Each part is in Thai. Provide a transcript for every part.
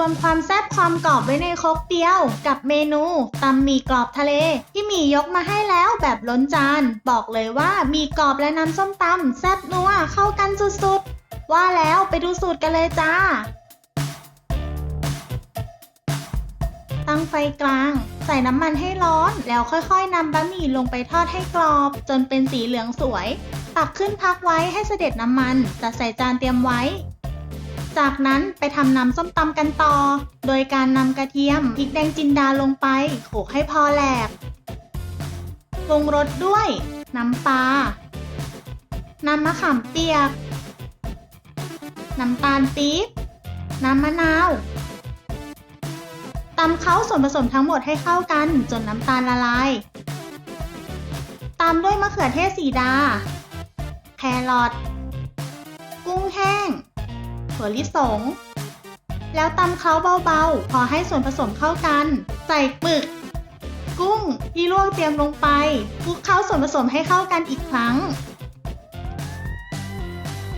วมความแซ่บความกรอบไว้ในครกเดียว กับเมนูตำหมี่กรอบทะเล ที่หมียกมาให้แล้วแบบล้นจาน บอกเลยว่าหมีกรอบและน้ำส้มตำแซ่บนัวเข้ากันสุดๆ ว่าแล้วไปดูสูตรกันเลยจ้า ตั้งไฟกลางใส่น้ำมันให้ร้อนแล้วค่อยๆนำบะหมี่ลงไปทอดให้กรอบ จนเป็นสีเหลืองสวย ตักขึ้นพักไว้ให้เสด็จน้ำมัน จะใส่จานเตรียมไว้ จากนั้นไปทำน้ำส้มตำกันต่อ โดยการนำกระเทียมพริกแดงจินดาลงไปโขลกให้พอแหลกปรุงรสด้วย น้ำปลา น้ำมะขามเปียก น้ำตาลปี๊บ น้ำมะนาวตำเคล้าส่วนผสมทั้งหมดให้เข้ากันจนน้ำตาลละลาย ตามด้วยมะเขือเทศสีดา แครอท ถั่วลิสง แล้วตำเคล้าเบาๆ พอให้ส่วนผสมเข้ากัน ใส่ปึก กุ้งที่ลวกเตรียมลงไปคลุกเคล้าส่วนผสมให้เข้ากันอีกครั้ง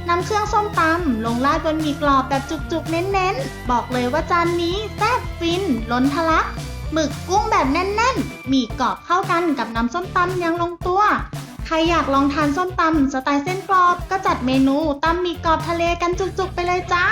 นำเครื่องส้มตำลงราดบนหมี่กรอบแบบจุกๆ เน้นๆ บอกเลยว่าจานนี้แซ่บฟิน ล้นทะลักหมึกกุ้งแบบแน่นๆ หมี่กรอบเข้ากันกับน้ำส้มตำยังลงตัว ใครอยากลองทานส้มตำสไตล์เส้นกรอบ ก็จัดเมนูตำมีกรอบทะเลกันจุกๆไปเลยจ้า